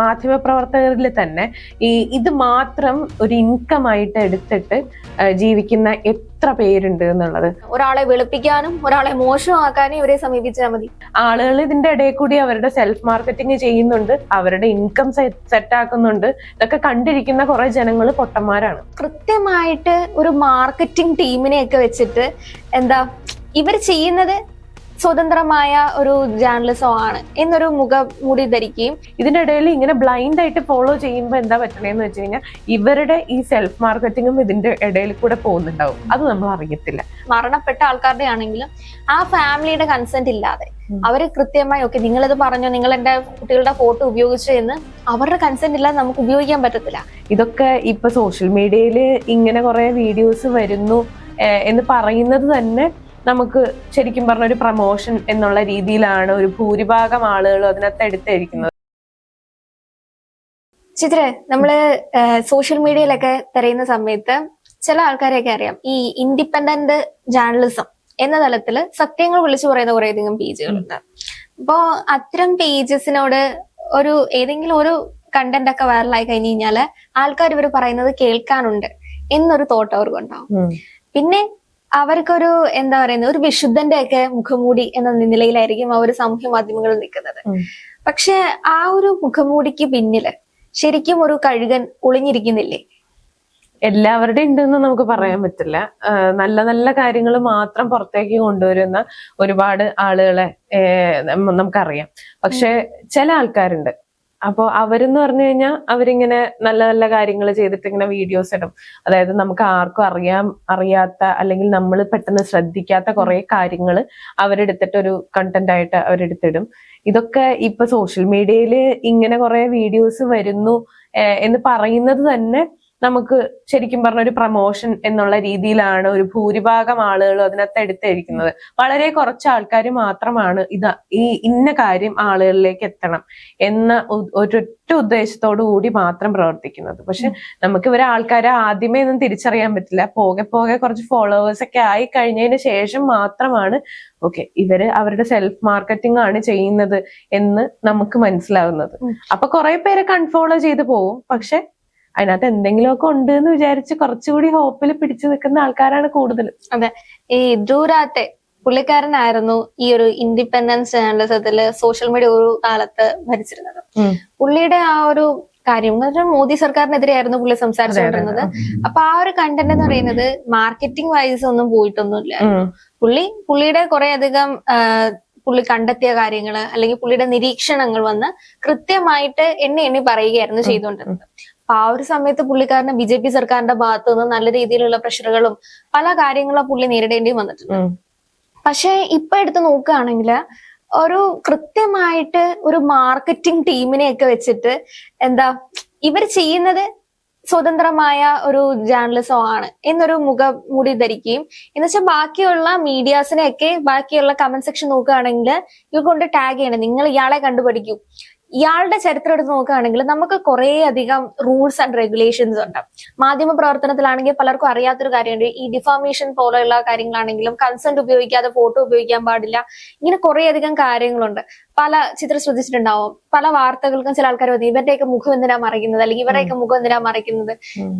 മാധ്യമപ്രവർത്തകരിൽ തന്നെ ഈ ഇത് മാത്രം ഒരു ഇൻകം ആയിട്ട് എടുത്തിട്ട് ജീവിക്കുന്ന എത്ര പേരുണ്ട് എന്നുള്ളത്. ഒരാളെ വെളുപ്പിക്കാനും ഒരാളെ മോശമാക്കാനും ഇവരെ സമീപിച്ചാൽ മതി. ആളുകൾ ഇതിന്റെ ഇടയിൽ കൂടി അവരുടെ സെൽഫ് മാർക്കറ്റിംഗ് ചെയ്യുന്നുണ്ട് അവരുടെ ഇൻകം സെറ്റ് ആക്കുന്നുണ്ട്. ഇതൊക്കെ കണ്ടിരിക്കുന്ന കുറെ ജനങ്ങൾ പൊട്ടന്മാരാണ്. കൃത്യമായിട്ട് ഒരു മാർക്കറ്റിംഗ് ടീമിനെയൊക്കെ വെച്ചിട്ട് എന്താ ഇവർ ചെയ്യുന്നത് സ്വതന്ത്രമായ ഒരു ജേർണലിസം ആണ് എന്നൊരു മുഖമൂടി ധരിക്കുകയും ഇതിന്റെ ഇടയിൽ ഇങ്ങനെ ബ്ലൈൻഡ് ആയിട്ട് ഫോളോ ചെയ്യുമ്പോൾ എന്താ പറ്റണേന്ന് വെച്ച് കഴിഞ്ഞാൽ ഇവരുടെ ഈ സെൽഫ് മാർക്കറ്റിങ്ങും ഇതിന്റെ ഇടയിൽ കൂടെ പോകുന്നുണ്ടാവും. അത് നമ്മൾ അറിയത്തില്ല. മരണപ്പെട്ട ആൾക്കാരുടെ ആണെങ്കിലും ആ ഫാമിലിയുടെ കൺസെന്റ് ഇല്ലാതെ. അവർ കൃത്യമായി ഓക്കെ നിങ്ങളിത് പറഞ്ഞു നിങ്ങൾ എന്റെ കുട്ടികളുടെ ഫോട്ടോ ഉപയോഗിച്ചു എന്ന് അവരുടെ കൺസെന്റ് ഇല്ലാതെ നമുക്ക് ഉപയോഗിക്കാൻ പറ്റത്തില്ല. ഇതൊക്കെ ഇപ്പൊ സോഷ്യൽ മീഡിയയിൽ ഇങ്ങനെ കുറെ വീഡിയോസ് വരുന്നു എന്ന് പറയുന്നത് തന്നെ നമുക്ക് ശരിക്കും പറഞ്ഞ ഒരു പ്രമോഷൻ എന്നുള്ള രീതിയിലാണ് ഒരു ഭൂരിഭാഗം ആളുകളും അതിനകത്ത് എടുത്തിരിക്കുന്നത്. ചിത്ര നമ്മൾ സോഷ്യൽ മീഡിയയിലൊക്കെ തിരയുന്ന സമയത്ത് ചില ആൾക്കാരെയൊക്കെ അറിയാം. ഈ ഇൻഡിപെൻഡന്റ് ജേർണലിസം എന്ന തലത്തിൽ സത്യങ്ങൾ വിളിച്ചു പറയുന്ന കുറെ അധികം പേജുകളുണ്ട്. അപ്പോ അത്തരം പേജസിനോട് ഒരു ഏതെങ്കിലും ഒരു കണ്ടന്റ് ഒക്കെ വൈറലായി കഴിഞ്ഞു കഴിഞ്ഞാൽ ആൾക്കാർ ഇവർ പറയുന്നത് കേൾക്കാനുണ്ട് എന്നൊരു തോട്ട് അവർക്കുണ്ടാവും പിന്നെ അവർക്കൊരു എന്താ പറയുന്നത് ഒരു വിശുദ്ധന്റെ ഒക്കെ മുഖംമൂടി എന്ന നിലയിലായിരിക്കും അവർ സാമൂഹ്യ മാധ്യമങ്ങളിൽ നിൽക്കുന്നത്. പക്ഷെ ആ ഒരു മുഖംമൂടിക്ക് പിന്നിൽ ശരിക്കും ഒരു കഴുകൻ ഒളിഞ്ഞിരിക്കുന്നില്ലേ? എല്ലാവരുടെയും ഉണ്ടെന്ന് നമുക്ക് പറയാൻ പറ്റില്ല. നല്ല നല്ല കാര്യങ്ങൾ മാത്രം പുറത്തേക്ക് കൊണ്ടുവരുന്ന ഒരുപാട് ആളുകളെ നമുക്കറിയാം. പക്ഷെ ചില ആൾക്കാരുണ്ട്. അപ്പോൾ അവരെന്ന് പറഞ്ഞു കഴിഞ്ഞാൽ അവരിങ്ങനെ നല്ല നല്ല കാര്യങ്ങൾ ചെയ്തിട്ട് ഇങ്ങനെ വീഡിയോസ് ഇടും. അതായത് നമുക്ക് ആർക്കും അറിയാം അറിയാത്ത അല്ലെങ്കിൽ നമ്മൾ പെട്ടെന്ന് ശ്രദ്ധിക്കാത്ത കുറെ കാര്യങ്ങൾ അവരെടുത്തിട്ട് ഒരു കണ്ടന്റ് ആയിട്ട് അവരെടുത്തിടും. ഇതൊക്കെ ഇപ്പൊ സോഷ്യൽ മീഡിയയിൽ ഇങ്ങനെ കുറെ വീഡിയോസ് വരുന്നു എന്ന് പറയുന്നത് തന്നെ നമുക്ക് ശരിക്കും പറഞ്ഞ ഒരു പ്രമോഷൻ എന്നുള്ള രീതിയിലാണ് ഒരു ഭൂരിഭാഗം ആളുകളും അതിനകത്ത് എടുത്തിരിക്കുന്നത്. വളരെ കുറച്ച് ആൾക്കാർ മാത്രമാണ് ഇത് ഈ ഇന്ന കാര്യം ആളുകളിലേക്ക് എത്തണം എന്ന ഒരൊറ്റ ഉദ്ദേശത്തോടു കൂടി മാത്രം പ്രവർത്തിക്കുന്നത്. പക്ഷെ നമുക്ക് ഇവരെ ആൾക്കാരെ ആദ്യമേ ഒന്നും തിരിച്ചറിയാൻ പറ്റില്ല. പോകെ പോകെ കുറച്ച് ഫോളോവേഴ്സ് ഒക്കെ ആയി കഴിഞ്ഞതിന് ശേഷം മാത്രമാണ് ഓക്കെ ഇവർ അവരുടെ സെൽഫ് മാർക്കറ്റിംഗ് ആണ് ചെയ്യുന്നത് എന്ന് നമുക്ക് മനസ്സിലാവുന്നത്. അപ്പൊ കുറെ പേരെ കൺഫോളോ ചെയ്ത് പോവും. പക്ഷെ അതിനകത്ത് എന്തെങ്കിലുമൊക്കെ ഉണ്ട് എന്ന് വിചാരിച്ച് കുറച്ചുകൂടി ഹോപ്പിൽ പിടിച്ചു നിൽക്കുന്ന ആൾക്കാരാണ് കൂടുതലും. അതെ. ഈ ദൂരാത്തെ പുള്ളിക്കാരനായിരുന്നു ഈ ഒരു ഇൻഡിപെൻഡൻസ് ജേർണലിസത്തിൽ സോഷ്യൽ മീഡിയ ഒരു കാലത്ത് ഭരിച്ചിരുന്നത്. പുള്ളിയുടെ ആ ഒരു കാര്യം മോദി സർക്കാരിനെതിരെയായിരുന്നു പുള്ളി സംസാരിച്ചുകൊണ്ടിരുന്നത്. അപ്പൊ ആ ഒരു കണ്ടന്റ് എന്ന് പറയുന്നത് മാർക്കറ്റിംഗ് വൈസ് ഒന്നും പോയിട്ടൊന്നുമില്ല പുള്ളി പുള്ളിയുടെ കുറെ അധികം പുള്ളി കണ്ടെത്തിയ കാര്യങ്ങൾ അല്ലെങ്കിൽ പുള്ളിയുടെ നിരീക്ഷണങ്ങൾ വന്ന് കൃത്യമായിട്ട് എണ്ണി എണ്ണി പറയുകയായിരുന്നു ചെയ്തുകൊണ്ടിരുന്നത്. അപ്പൊ ആ ഒരു സമയത്ത് പുള്ളിക്കാരന് ബി ജെ പി സർക്കാരിന്റെ ഭാഗത്തു നിന്ന് നല്ല രീതിയിലുള്ള പ്രഷറുകളും പല കാര്യങ്ങളും പുള്ളി നേരിടേണ്ടിയും വന്നിട്ടുണ്ട്. പക്ഷെ ഇപ്പൊ എടുത്ത് നോക്കുകയാണെങ്കിൽ ഒരു കൃത്യമായിട്ട് ഒരു മാർക്കറ്റിംഗ് ടീമിനെയൊക്കെ വെച്ചിട്ട് എന്താ ഇവർ ചെയ്യുന്നത് സ്വതന്ത്രമായ ഒരു ജേർണലിസം ആണ് എന്നൊരു മുഖമൂടി ധരിക്കുകയും എന്ന് വെച്ചാൽ ബാക്കിയുള്ള മീഡിയാസിനെയൊക്കെ ബാക്കിയുള്ള കമന്റ് സെക്ഷൻ നോക്കുകയാണെങ്കിൽ ഇവർ കൊണ്ട് ടാഗ് ചെയ്യണം. നിങ്ങൾ ഇയാളെ കണ്ടുപഠിക്കൂ. ഇയാളുടെ ചരിത്രം എടുത്ത് നോക്കുകയാണെങ്കിൽ നമുക്ക് കുറെ അധികം റൂൾസ് ആൻഡ് റെഗുലേഷൻസ് ഉണ്ട്. മാധ്യമ പ്രവർത്തനത്തിലാണെങ്കിൽ പലർക്കും അറിയാത്തൊരു കാര്യമുണ്ട്. ഈ ഡിഫാമേഷൻ പോലെയുള്ള കാര്യങ്ങളാണെങ്കിലും കൺസെന്റ് ഉപയോഗിക്കാതെ ഫോട്ടോ ഉപയോഗിക്കാൻ പാടില്ല. ഇങ്ങനെ കുറെ അധികം കാര്യങ്ങളുണ്ട്. പല ചിത്രം ശ്രദ്ധിച്ചിട്ടുണ്ടാവും. പല വാർത്തകൾക്കും ചില ആൾക്കാർ വന്നു ഇവരുടെയൊക്കെ മുഖം എന്തിനാ മറയ്ക്കുന്നത് അല്ലെങ്കിൽ ഇവരുടെയൊക്കെ മുഖം എന്തിനാ മറയ്ക്കുന്നത്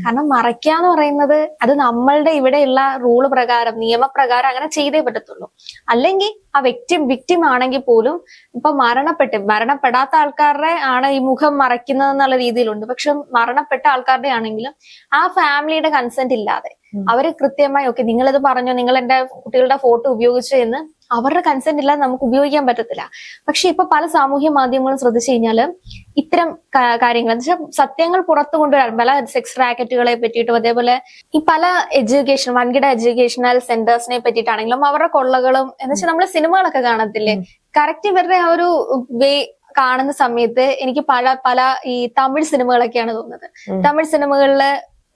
കാരണം മറയ്ക്കാന്ന് പറയുന്നത് അത് നമ്മളുടെ ഇവിടെയുള്ള റൂൾ പ്രകാരം നിയമപ്രകാരം അങ്ങനെ ചെയ്തേ പറ്റത്തുള്ളൂ. അല്ലെങ്കിൽ ആ വ്യക്തി വിക്ടിം ആണെങ്കിൽ പോലും ഇപ്പൊ മരണപ്പെട്ട് മരണപ്പെടാത്ത ആൾക്കാരുടെ ആണ് ഈ മുഖം മറയ്ക്കുന്നത് എന്നുള്ള രീതിയിലുണ്ട്. പക്ഷെ മരണപ്പെട്ട ആൾക്കാരുടെ ആണെങ്കിലും ആ ഫാമിലിയുടെ കൺസെന്റ് ഇല്ലാതെ. അവർ കൃത്യമായി ഓക്കെ നിങ്ങളിത് പറഞ്ഞു നിങ്ങൾ എന്റെ കുട്ടികളുടെ ഫോട്ടോ ഉപയോഗിച്ചു എന്ന് അവരുടെ കൺസെന്റ് ഇല്ലാതെ നമുക്ക് ഉപയോഗിക്കാൻ പറ്റത്തില്ല. പക്ഷെ ഇപ്പൊ പല സാമൂഹ്യ മാധ്യമങ്ങളും ശ്രദ്ധിച്ചു കഴിഞ്ഞാൽ ഇത്തരം കാര്യങ്ങൾ എന്ന് വെച്ചാൽ സത്യങ്ങൾ പുറത്തു കൊണ്ടുവരാൻ പല സെക്സ് റാക്കറ്റുകളെ പറ്റിയിട്ടും അതേപോലെ ഈ പല എഡ്യൂക്കേഷൻ വൻകിട എഡ്യൂക്കേഷണൽ സെന്റേഴ്സിനെ പറ്റിയിട്ടാണെങ്കിലും അവരുടെ കൊള്ളകളും എന്ന് വെച്ചാൽ നമ്മൾ സിനിമകളൊക്കെ കാണത്തില്ലേ? കറക്റ്റ് ഇവരുടെ ആ ഒരു വേ കാണുന്ന സമയത്ത് എനിക്ക് പല പല ഈ തമിഴ് സിനിമകളൊക്കെയാണ് തോന്നുന്നത്. തമിഴ് സിനിമകളിൽ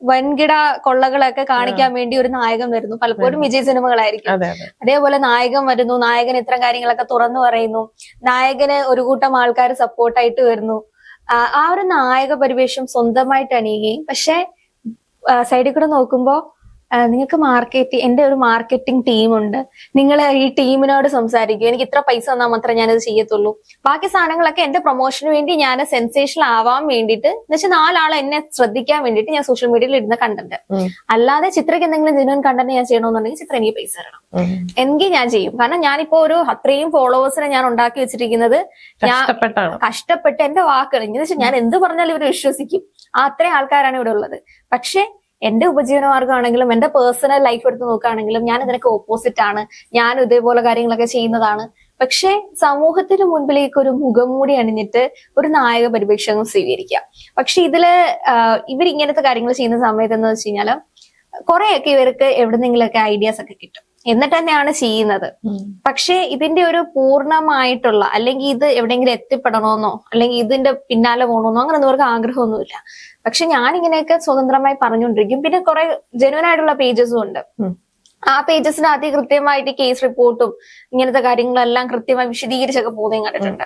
വൻകിട കൊള്ളകളൊക്കെ കാണിക്കാൻ വേണ്ടി ഒരു നായകൻ വരുന്നു. പലപ്പോഴും വിജയ് സിനിമകളായിരിക്കും. അതെ അതെ. അതേപോലെ നായകൻ വരുന്നു. നായകൻ ഇത്തരം കാര്യങ്ങളൊക്കെ തുറന്നു പറയുന്നു. നായകന് ഒരു കൂട്ടം ആൾക്കാർ സപ്പോർട്ടായിട്ട് വരുന്നു. ആ ആ ഒരു നായക പരിവേഷം സ്വന്തമായിട്ട് അണിയുകയും പക്ഷെ സൈഡിൽ കൂടെ നോക്കുമ്പോ നിങ്ങൾക്ക് മാർക്കറ്റ് എന്റെ ഒരു മാർക്കറ്റിംഗ് ടീമുണ്ട് നിങ്ങൾ ഈ ടീമിനോട് സംസാരിക്കും. എനിക്ക് ഇത്ര പൈസ തന്നാൽ മാത്രമേ ഞാനത് ചെയ്യത്തുള്ളൂ. ബാക്കി സാധനങ്ങളൊക്കെ എന്റെ പ്രൊമോഷന് വേണ്ടി ഞാൻ സെൻസേഷണൽ ആവാൻ വേണ്ടിയിട്ട് എന്ന് വെച്ചാൽ നാലാളെ എന്നെ ശ്രദ്ധിക്കാൻ വേണ്ടിയിട്ട് ഞാൻ സോഷ്യൽ മീഡിയയിൽ ഇടുന്ന കണ്ടന്റ് അല്ലാതെ ചിത്രയ്ക്ക് എന്തെങ്കിലും ജെനുവൻ കണ്ടന്റ് ഞാൻ ചെയ്യണമെന്നുണ്ടെങ്കിൽ ചിത്രം എനിക്ക് പൈസ തരണം. എങ്കിൽ ഞാൻ ചെയ്യും. കാരണം ഞാനിപ്പോ ഒരു അത്രയും ഫോളോവേഴ്സിനെ ഞാൻ ഉണ്ടാക്കി വെച്ചിരിക്കുന്നത് ഞാൻ കഷ്ടപ്പെട്ട് എന്റെ വാക്കുകൾ എന്ന് വെച്ചാൽ ഞാൻ എന്ത് പറഞ്ഞാലും ഇവർ വിശ്വസിക്കും. ആ അത്രയും ആൾക്കാരാണ് ഇവിടെ ഉള്ളത്. പക്ഷെ എന്റെ ഉപജീവനമാർഗമാണെങ്കിലും എന്റെ പേഴ്സണൽ ലൈഫ് എടുത്ത് നോക്കുകയാണെങ്കിലും ഞാൻ ഇതിനൊക്കെ ഓപ്പോസിറ്റ് ആണ്. ഞാൻ ഇതേപോലെ കാര്യങ്ങളൊക്കെ ചെയ്യുന്നതാണ്. പക്ഷെ സമൂഹത്തിന് മുൻപിലേക്ക് ഒരു മുഖം മൂടി അണിഞ്ഞിട്ട് ഒരു നായക പരിപേക്ഷകം സ്വീകരിക്കാം. പക്ഷെ ഇതിൽ ഇവർ ഇങ്ങനത്തെ കാര്യങ്ങൾ ചെയ്യുന്ന സമയത്ത് എന്ന് വെച്ച് കഴിഞ്ഞാൽ കുറെയൊക്കെ ഇവർക്ക് എവിടെന്നെങ്കിലൊക്കെ ഐഡിയാസ് ഒക്കെ കിട്ടും. എന്നിട്ട് തന്നെയാണ് ചെയ്യുന്നത് പക്ഷേ ഇതിന്റെ ഒരു പൂർണമായിട്ടുള്ള അല്ലെങ്കിൽ ഇത് എവിടെയെങ്കിലും എത്തിപ്പെടണമെന്നോ അല്ലെങ്കിൽ ഇതിന്റെ പിന്നാലെ പോകണമെന്നോ അങ്ങനെ ഒന്നും ആഗ്രഹമൊന്നുമില്ല. പക്ഷെ ഞാൻ ഇങ്ങനെയൊക്കെ സ്വതന്ത്രമായി പറഞ്ഞുകൊണ്ടിരിക്കും. പിന്നെ കുറെ ജനുവനായിട്ടുള്ള പേജസും ഉണ്ട്. ആ പേജസിനകത്ത് കൃത്യമായിട്ട് കേസ് റിപ്പോർട്ടും ഇങ്ങനത്തെ കാര്യങ്ങളെല്ലാം കൃത്യമായി വിശദീകരിച്ചൊക്കെ പോകുന്നതും കണ്ടിട്ടുണ്ട്.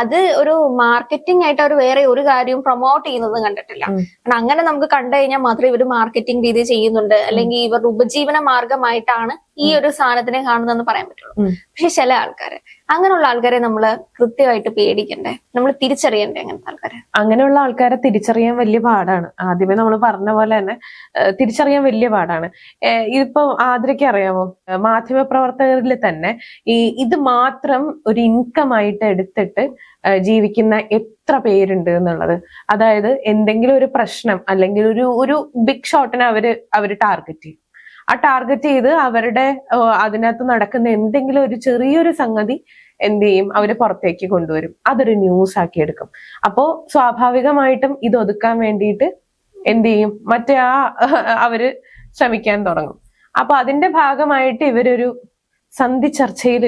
അത് ഒരു മാർക്കറ്റിംഗ് ആയിട്ട് അവർ വേറെ ഒരു കാര്യവും പ്രൊമോട്ട് ചെയ്യുന്നതും കണ്ടിട്ടില്ല. കാരണം അങ്ങനെ നമുക്ക് കണ്ടു കഴിഞ്ഞാൽ മാത്രമേ ഇവർ മാർക്കറ്റിംഗ് രീതി ചെയ്യുന്നുണ്ട്. അല്ലെങ്കിൽ ഇവരുടെ ഉപജീവന മാർഗമായിട്ടാണ് ഈ ഒരു സാധനത്തിനെ കാണുന്നതെന്ന് പറയാൻ പറ്റുള്ളൂ. പക്ഷെ ചില ആൾക്കാര് അങ്ങനെയുള്ള ആൾക്കാരെ നമ്മൾ കൃത്യമായിട്ട് പേടിക്കണ്ടേ? നമ്മൾ തിരിച്ചറിയണ്ടേ അങ്ങനത്തെ ആൾക്കാരെ? അങ്ങനെയുള്ള ആൾക്കാരെ തിരിച്ചറിയാൻ വലിയ പാടാണ്. ആദ്യമേ നമ്മൾ പറഞ്ഞ പോലെ തന്നെ തിരിച്ചറിയാൻ വലിയ പാടാണ്. ഇതിപ്പോ ആതിരയ്ക്ക് അറിയാമോ? മാധ്യമ പ്രവർത്തകരിൽ തന്നെ ഈ ഇത് മാത്രം ഒരു ഇൻകം ആയിട്ട് എടുത്തിട്ട് ജീവിക്കുന്ന എത്ര പേരുണ്ട് എന്നുള്ളത്. അതായത് എന്തെങ്കിലും ഒരു പ്രശ്നം അല്ലെങ്കിൽ ഒരു ഒരു ബിഗ് ഷോട്ടിനെ അവർ അവർ ടാർഗറ്റ് ചെയ്യും. ആ ടാർഗറ്റ് ചെയ്ത് അവരുടെ അതിനകത്ത് നടക്കുന്ന എന്തെങ്കിലും ഒരു ചെറിയൊരു സംഗതി എന്ത് ചെയ്യും? അവർ പുറത്തേക്ക് കൊണ്ടുവരും. അതൊരു ന്യൂസ് ആക്കി എടുക്കും. അപ്പോ സ്വാഭാവികമായിട്ടും ഇത് ഒതുക്കാൻ വേണ്ടിയിട്ട് എന്ത് ചെയ്യും? മറ്റേ ആ അവർ ശ്രമിക്കാൻ തുടങ്ങും. അപ്പൊ അതിന്റെ ഭാഗമായിട്ട് ഇവരൊരു സന്ധി ചർച്ചയിൽ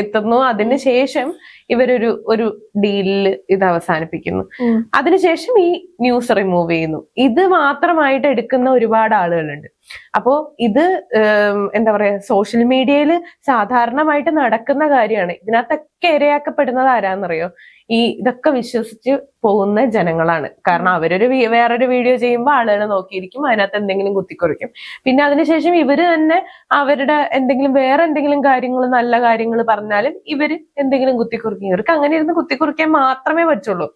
എത്തുന്നു. അതിനുശേഷം ഇവരൊരു ഒരു ഡീലിൽ ഇത് അവസാനിപ്പിക്കുന്നു. അതിനുശേഷം ഈ ന്യൂസ് റിമൂവ് ചെയ്യുന്നു. ഇത് മാത്രമായിട്ട് എടുക്കുന്ന ഒരുപാട് ആളുകളുണ്ട്. അപ്പോ ഇത് എന്താ പറയാ സോഷ്യൽ മീഡിയയിൽ സാധാരണമായിട്ട് നടക്കുന്ന കാര്യമാണ്. ഇതിനകത്തൊക്കെ ഇരയാക്കപ്പെടുന്നത് ആരാന്നറിയോ? ഈ ഇതൊക്കെ വിശ്വസിച്ച് പോകുന്ന ജനങ്ങളാണ്. കാരണം അവരൊരു വേറൊരു വീഡിയോ ചെയ്യുമ്പോൾ ആളുകൾ നോക്കിയിരിക്കും അതിനകത്ത് എന്തെങ്കിലും കുത്തിക്കുറിക്കും. പിന്നെ അതിനുശേഷം ഇവർ തന്നെ അവരുടെ എന്തെങ്കിലും വേറെ എന്തെങ്കിലും കാര്യങ്ങൾ നല്ല കാര്യങ്ങൾ പറഞ്ഞാലും ഇവർ എന്തെങ്കിലും കുത്തിക്കുറിക്കും. ഇവർക്ക് അങ്ങനെ ഇരുന്ന് കുത്തിക്കുറിക്കാൻ മാത്രമേ പറ്റുള്ളൂ.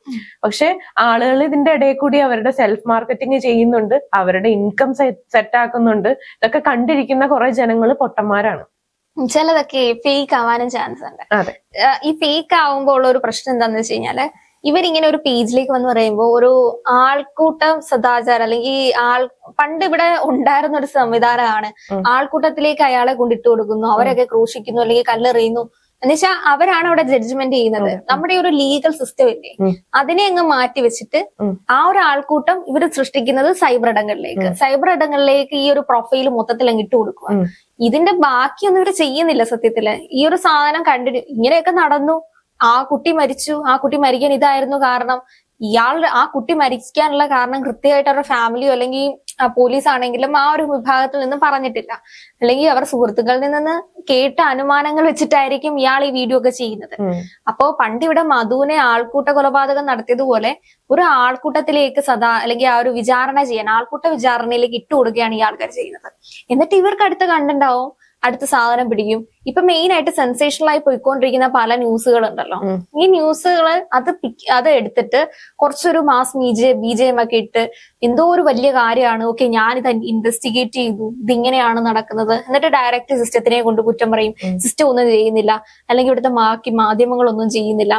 പക്ഷെ ആളുകൾ ഇതിന്റെ ഇടയിൽ കൂടി അവരുടെ സെൽഫ് മാർക്കറ്റിംഗ് ചെയ്യുന്നുണ്ട് അവരുടെ ഇൻകം സെറ്റ് ആക്കുന്നുണ്ട്. ഇതൊക്കെ കണ്ടിരിക്കുന്ന കുറെ ജനങ്ങൾ പൊട്ടന്മാരാണ്. ചിലതൊക്കെ ഫേക്ക് ആവാനും ചാൻസ് ഉണ്ട്. ഈ ഫേക്ക് ആവുമ്പോൾ ഉള്ള ഒരു പ്രശ്നം എന്താന്ന് വെച്ച് കഴിഞ്ഞാൽ ഇവരിങ്ങനെ ഒരു പേജിലേക്ക് വന്ന് പറയുമ്പോൾ ഒരു ആൾക്കൂട്ടം സദാചാരം അല്ലെങ്കിൽ ആൾ പണ്ട് ഇവിടെ ഉണ്ടായിരുന്ന ഒരു സംവിധാനമാണ്. ആൾക്കൂട്ടത്തിലേക്ക് അയാളെ കൊണ്ടിട്ട് കൊടുക്കുന്നു. അവരൊക്കെ ക്രൂശിക്കുന്നു അല്ലെങ്കിൽ കല്ലെറിയുന്നു. എന്നുവെച്ചാൽ അവരാണ് അവിടെ ജഡ്ജ്മെന്റ് ചെയ്യുന്നത്. നമ്മുടെ ഒരു ലീഗൽ സിസ്റ്റം ഇല്ലേ? അതിനെ അങ്ങ് മാറ്റി വെച്ചിട്ട് ആ ഒരു ആൾക്കൂട്ടം ഇവർ സൃഷ്ടിക്കുന്നത് സൈബർ ഇടങ്ങളിലേക്ക്. സൈബർ ഇടങ്ങളിലേക്ക് ഈ ഒരു പ്രൊഫൈൽ മൊത്തത്തിൽ അങ്ങ് ഇട്ട് കൊടുക്കുക. ഇതിന്റെ ബാക്കിയൊന്നും ഇവർ ചെയ്യുന്നില്ല സത്യത്തിൽ. ഈ ഒരു സാധനം കണ്ടിന്യൂ ഇങ്ങനെയൊക്കെ നടന്നു. ആ കുട്ടി മരിച്ചു. ആ കുട്ടി മരിക്കാൻ ഇതായിരുന്നു കാരണം. ഇയാളുടെ ആ കുട്ടി മരിക്കാനുള്ള കാരണം കൃത്യമായിട്ട് അവരുടെ ഫാമിലിയോ അല്ലെങ്കിൽ പോലീസ് ആണെങ്കിലും ആ ഒരു വിഭാഗത്തിൽ നിന്ന് പറഞ്ഞിട്ടില്ല. അല്ലെങ്കിൽ അവർ സുഹൃത്തുക്കളിൽ നിന്ന് കേട്ട അനുമാനങ്ങൾ വെച്ചിട്ടായിരിക്കും ഇയാൾ ഈ വീഡിയോ ഒക്കെ ചെയ്യുന്നത്. അപ്പോ പണ്ട് ഇവിടെ മധുവിനെ ആൾക്കൂട്ട കൊലപാതകം നടത്തിയതുപോലെ ഒരു ആൾക്കൂട്ടത്തിലേക്ക് സദാ അല്ലെങ്കിൽ ആ ഒരു വിചാരണ ചെയ്യാൻ ആൾക്കൂട്ട വിചാരണയിലേക്ക് ഇട്ടുകൊടുക്കുകയാണ് ഈ ആൾക്കാർ ചെയ്യുന്നത്. എന്നിട്ട് ഇവർക്ക് അടുത്ത കണ്ടുണ്ടാവും അടുത്ത സാധനം പിടിക്കും. ഇപ്പൊ മെയിൻ ആയിട്ട് സെൻസേഷണൽ ആയി പോയിക്കൊണ്ടിരിക്കുന്ന പല ന്യൂസുകൾ ഉണ്ടല്ലോ. ഈ ന്യൂസുകൾ അത് അത് എടുത്തിട്ട് കുറച്ചൊരു മാസ് ബീജെ ബീജയം ഒക്കെ ഇട്ട് എന്തോ ഒരു വലിയ കാര്യമാണ്. ഓക്കെ ഞാനിത് ഇൻവെസ്റ്റിഗേറ്റ് ചെയ്തു. ഇതിങ്ങനെയാണ് നടക്കുന്നത്. എന്നിട്ട് ഡയറക്റ്റ് സിസ്റ്റത്തിനെ കൊണ്ട് കുറ്റം പറയും. സിസ്റ്റം ഒന്നും ചെയ്യുന്നില്ല. അല്ലെങ്കിൽ ഇവിടുത്തെ ബാക്കി മാധ്യമങ്ങളൊന്നും ചെയ്യുന്നില്ല.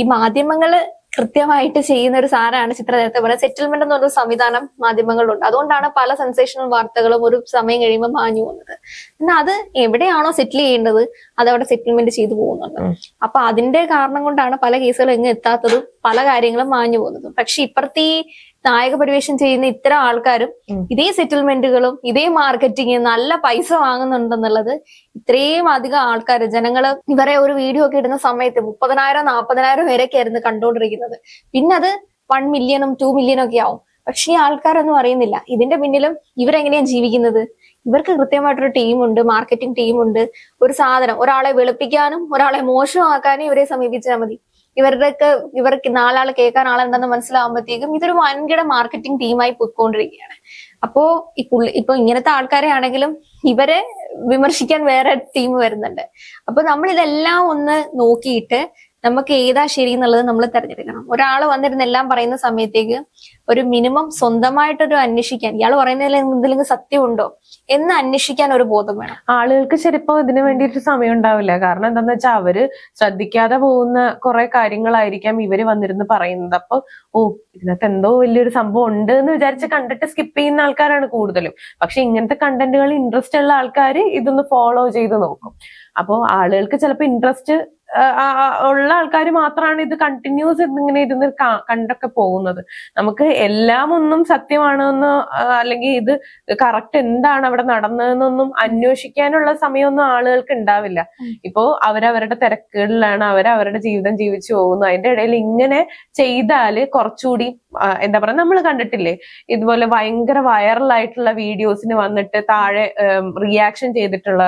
ഈ മാധ്യമങ്ങൾ കൃത്യമായിട്ട് ചെയ്യുന്ന ഒരു സാധനമാണ് ചിത്ര നേരത്തെ പറഞ്ഞത്. സെറ്റിൽമെന്റ് എന്ന് പറഞ്ഞ സംവിധാനം മാധ്യമങ്ങളിലുണ്ട്. അതുകൊണ്ടാണ് പല സെൻസേഷണൽ വാർത്തകളും ഒരു സമയം കഴിയുമ്പോൾ മാഞ്ഞു പോകുന്നത്. എന്നാൽ അത് എവിടെയാണോ സെറ്റിൽ ചെയ്യേണ്ടത് അതവിടെ സെറ്റിൽമെന്റ് ചെയ്തു പോകുന്നുണ്ട്. അപ്പൊ അതിന്റെ കാരണം കൊണ്ടാണ് പല കേസുകളും എങ്ങും എത്താത്തതും പല കാര്യങ്ങളും മാഞ്ഞു പോകുന്നതും. പക്ഷെ ഇപ്പുറത്തെ ഈ നായക പരിവേഷം ചെയ്യുന്ന ഇത്തരം ആൾക്കാരും ഇതേ സെറ്റിൽമെന്റുകളും ഇതേ മാർക്കറ്റിംഗ് നല്ല പൈസ വാങ്ങുന്നുണ്ടെന്നുള്ളത് ഇത്രയും അധികം ആൾക്കാർ ജനങ്ങൾ ഇവരെ ഒരു വീഡിയോ ഒക്കെ ഇടുന്ന സമയത്ത് മുപ്പതിനായിരം നാൽപ്പതിനായിരം വരെയൊക്കെ ആയിരുന്നു കണ്ടുകൊണ്ടിരിക്കുന്നത് പിന്നെ അത് വൺ മില്യണും ടു മില്യനും ഒക്കെ ആവും. പക്ഷെ ഈ ആൾക്കാരൊന്നും അറിയുന്നില്ല. ഇതിന്റെ പിന്നിലും ഇവരെങ്ങനെയാണ് ജീവിക്കുന്നത്? ഇവർക്ക് കൃത്യമായിട്ടൊരു ടീമുണ്ട് മാർക്കറ്റിംഗ് ടീമുണ്ട്. ഒരു സാധനം ഒരാളെ വെളുപ്പിക്കാനും ഒരാളെ മോശമാക്കാനും ഇവരെ സമീപിച്ചാൽ മതി. ഇവരുടെയൊക്കെ ഇവർക്ക് നാലാൾ കേൾക്കാൻ ആളുണ്ടെന്ന് മനസ്സിലാവുമ്പോഴത്തേക്കും ഇതൊരു വൻകിട മാർക്കറ്റിംഗ് ടീമായി പോയിക്കൊണ്ടിരിക്കുകയാണ്. അപ്പോ ഈ പുള്ളി ഇപ്പൊ ഇങ്ങനത്തെ ആൾക്കാരെ ആണെങ്കിലും ഇവരെ വിമർശിക്കാൻ വേറെ ടീം വരുന്നുണ്ട്. അപ്പൊ നമ്മൾ ഇതെല്ലാം ഒന്ന് നോക്കിയിട്ട് നമുക്ക് ഏതാ ശരി എന്നുള്ളത് നമ്മൾ തിരഞ്ഞെടുക്കണം. ഒരാൾ വന്നിരുന്ന് എല്ലാം പറയുന്ന സമയത്തേക്ക് ഒരു മിനിമം സ്വന്തമായിട്ടൊരു അന്വേഷിക്കാൻ ഇയാൾ പറയുന്നതിൽ എന്തെങ്കിലും സത്യമുണ്ടോ എന്ന് അന്വേഷിക്കാൻ ഒരു ബോധം വേണം. ആളുകൾക്ക് ചിലപ്പോ ഇതിനു വേണ്ടിയിട്ട് സമയം ഉണ്ടാവില്ല. കാരണം എന്താന്ന് വെച്ചാൽ അവർ ശ്രദ്ധിക്കാതെ പോകുന്ന കുറെ കാര്യങ്ങളായിരിക്കാം ഇവർ വന്നിരുന്ന് പറയുന്നത്. അപ്പൊ ഓ ഇതിനകത്ത് എന്തോ വലിയൊരു സംഭവം ഉണ്ട് എന്ന് വിചാരിച്ച് കണ്ടിട്ട് സ്കിപ്പ് ചെയ്യുന്ന ആൾക്കാരാണ് കൂടുതലും. പക്ഷെ ഇങ്ങനത്തെ കണ്ടന്റുകൾ ഇൻട്രസ്റ്റ് ഉള്ള ആൾക്കാർ ഇതൊന്ന് ഫോളോ ചെയ്ത് നോക്കും. അപ്പോൾ ആളുകൾക്ക് ചിലപ്പോൾ ഇൻട്രസ്റ്റ് ഉള്ള ആൾക്കാർ മാത്രമാണ് ഇത് കണ്ടിന്യൂസ് ഇങ്ങനെ ഇരുന്ന് കണ്ടൊക്കെ പോകുന്നത്. നമുക്ക് എല്ലാം ഒന്നും സത്യമാണെന്ന് അല്ലെങ്കിൽ ഇത് കറക്റ്റ് എന്താണ് അവിടെ നടന്നതെന്നൊന്നും അന്വേഷിക്കാനുള്ള സമയമൊന്നും ആളുകൾക്ക് ഉണ്ടാവില്ല. ഇപ്പോ അവരവരുടെ തിരക്കുകളിലാണ് അവരവരുടെ ജീവിതം ജീവിച്ചു പോകുന്നു അതിന്റെ ഇടയിൽ ഇങ്ങനെ ചെയ്താൽ കുറച്ചുകൂടി എന്താ പറയാ നമ്മൾ കണ്ടിട്ടില്ലേ? ഇതുപോലെ ഭയങ്കര വൈറലായിട്ടുള്ള വീഡിയോസിന് വന്നിട്ട് താഴെ റിയാക്ഷൻ ചെയ്തിട്ടുള്ള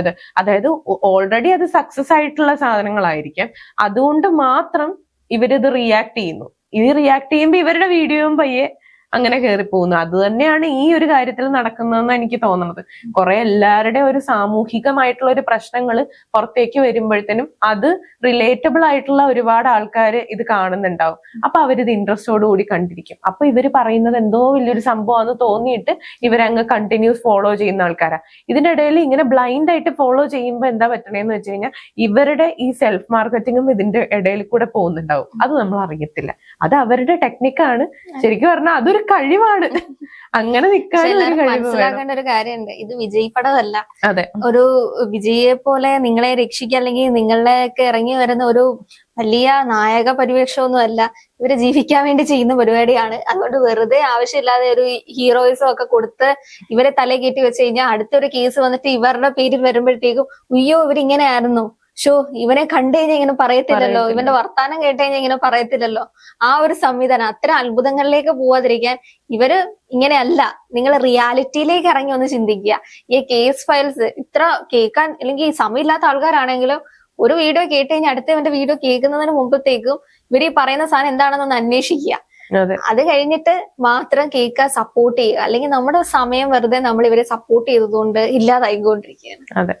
ഇത്. അതായത് ഓൾറെഡി അത് സക്സസ് ആയിട്ടുള്ള സാധനങ്ങളായിരിക്കാം. അതുകൊണ്ട് മാത്രം ഇവരിത് റിയാക്ട് ചെയ്യുന്നു. ഈ റിയാക്ട് ചെയ്യുമ്പോൾ ഇവരുടെ വീഡിയോയും പയ്യെ അങ്ങനെ കയറി പോകുന്നു അത് തന്നെയാണ് ഈ ഒരു കാര്യത്തിൽ നടക്കുന്നതെന്ന് എനിക്ക് തോന്നുന്നത്. കുറെ എല്ലാവരുടെ ഒരു സാമൂഹികമായിട്ടുള്ള ഒരു പ്രശ്നങ്ങൾ പുറത്തേക്ക് വരുമ്പോഴത്തേനും അത് റിലേറ്റബിൾ ആയിട്ടുള്ള ഒരുപാട് ആൾക്കാർ ഇത് കാണുന്നുണ്ടാവും. അപ്പൊ അവരിത് ഇൻട്രസ്റ്റോട് കൂടി കണ്ടിരിക്കും. അപ്പൊ ഇവർ പറയുന്നത് എന്തോ വലിയൊരു സംഭവമാണെന്ന് തോന്നിയിട്ട് ഇവരങ്ങ് കണ്ടിന്യൂസ് ഫോളോ ചെയ്യുന്ന ആൾക്കാരാ. ഇടയിൽ ഇങ്ങനെ ബ്ലൈൻഡ് ആയിട്ട് ഫോളോ ചെയ്യുമ്പോൾ എന്താ പറ്റണേന്ന് വെച്ച് കഴിഞ്ഞാൽ ഇവരുടെ ഈ സെൽഫ് മാർക്കറ്റിങ്ങും ഇതിന്റെ ഇടയിൽ കൂടെ പോകുന്നുണ്ടാവും. അത് നമ്മൾ അറിയത്തില്ല. അത് അവരുടെ ടെക്നിക്കാണ് ശരിക്കും പറഞ്ഞാൽ അതൊരു കഴിവാണ്. അങ്ങനെ നിൽക്കാൻ മനസ്സിലാക്കേണ്ട ഒരു കാര്യമുണ്ട്. ഇത് വിജയിപ്പടമല്ല അതെ. ഒരു വിജയെ പോലെ നിങ്ങളെ രക്ഷിക്കുക അല്ലെങ്കിൽ നിങ്ങളിലേക്ക് ഇറങ്ങി വരുന്ന ഒരു വലിയ നായക പരിവേഷമൊന്നും അല്ല. ഇവർ ജീവിക്കാൻ വേണ്ടി ചെയ്യുന്ന പരിപാടിയാണ്. അതുകൊണ്ട് വെറുതെ ആവശ്യമില്ലാതെ ഒരു ഹീറോയിസം ഒക്കെ കൊടുത്ത് ഇവരെ തലേ കയറ്റി വെച്ച് കഴിഞ്ഞാൽ അടുത്തൊരു കേസ് വന്നിട്ട് ഇവരുടെ പേരിൽ വരുമ്പോഴത്തേക്കും ഉയ്യോ ഇവരിങ്ങനെയായിരുന്നു. ഷോ ഇവനെ കണ്ടു കഴിഞ്ഞാൽ ഇങ്ങനെ പറയത്തില്ലല്ലോ. ഇവന്റെ വർത്താനം കേട്ട് കഴിഞ്ഞാൽ ഇങ്ങനെ പറയത്തില്ലല്ലോ. ആ ഒരു സംവിധാനം അത്ര അത്ഭുതങ്ങളിലേക്ക് പോവാതിരിക്കാൻ ഇവർ ഇങ്ങനെയല്ല. നിങ്ങൾ റിയാലിറ്റിയിലേക്ക് ഇറങ്ങി ഒന്ന് ചിന്തിക്കുക. ഈ കേസ് ഫയൽസ് ഇത്ര കേൾക്കാൻ അല്ലെങ്കിൽ സമയമില്ലാത്ത ആൾക്കാരാണെങ്കിലും ഒരു വീഡിയോ കേട്ട് കഴിഞ്ഞാൽ അടുത്തവന്റെ വീഡിയോ കേൾക്കുന്നതിന് മുമ്പത്തേക്കും ഇവർ ഈ പറയുന്ന സാധനം എന്താണെന്നൊന്ന് അന്വേഷിക്കുക. അതെ. അത് കഴിഞ്ഞിട്ട് മാത്രം കേൾക്കാൻ സപ്പോർട്ട് ചെയ്യുക. അല്ലെങ്കിൽ നമ്മുടെ സമയം വെറുതെ നമ്മൾ ഇവരെ സപ്പോർട്ട് ചെയ്തതുകൊണ്ട് ഇല്ലാതായിക്കൊണ്ടിരിക്കുകയാണ്. അതെ.